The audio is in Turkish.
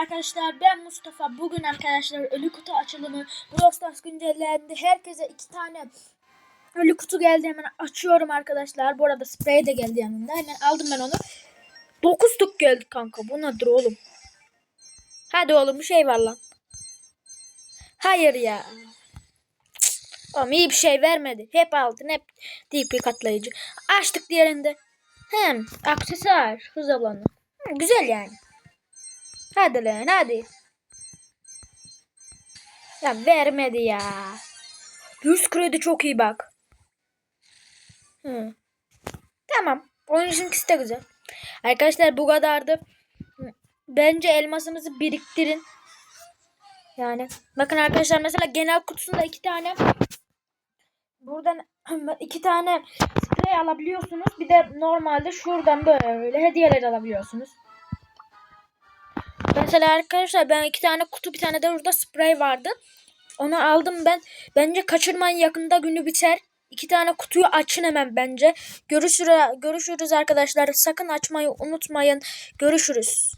Arkadaşlar ben Mustafa. Bugün arkadaşlar ölü kutu açılımı. Brawl Stars güncellendi. Herkese iki tane ölü kutu geldi. Hemen açıyorum arkadaşlar. Bu arada sprey de geldi yanında. Hemen aldım ben onu. 9 tuk geldi kanka. Bu nedir oğlum? Hadi oğlum bir şey var lan. Hayır ya. Oğlum iyi bir şey vermedi. Hep altın hep DP katlayıcı. Açtık diğerinde. Hem aksesuar hız alanı. Hı, güzel yani. Hadi lan hadi. Ya vermedi ya. 100 kredi çok iyi bak. Hı. Tamam. Oyun ikisi de güzel. Arkadaşlar bu kadardı. Bence elmasımızı biriktirin. Yani bakın arkadaşlar mesela genel kutusunda iki tane buradan iki tane sprey alabiliyorsunuz. Bir de normalde şuradan böyle hediyeler alabiliyorsunuz. Mesela arkadaşlar ben iki tane kutu bir tane de burada sprey vardı. Onu aldım ben. Bence kaçırmayın yakında günü biter. İki tane kutuyu açın hemen bence. Görüşürüz, görüşürüz arkadaşlar. Sakın açmayı unutmayın. Görüşürüz.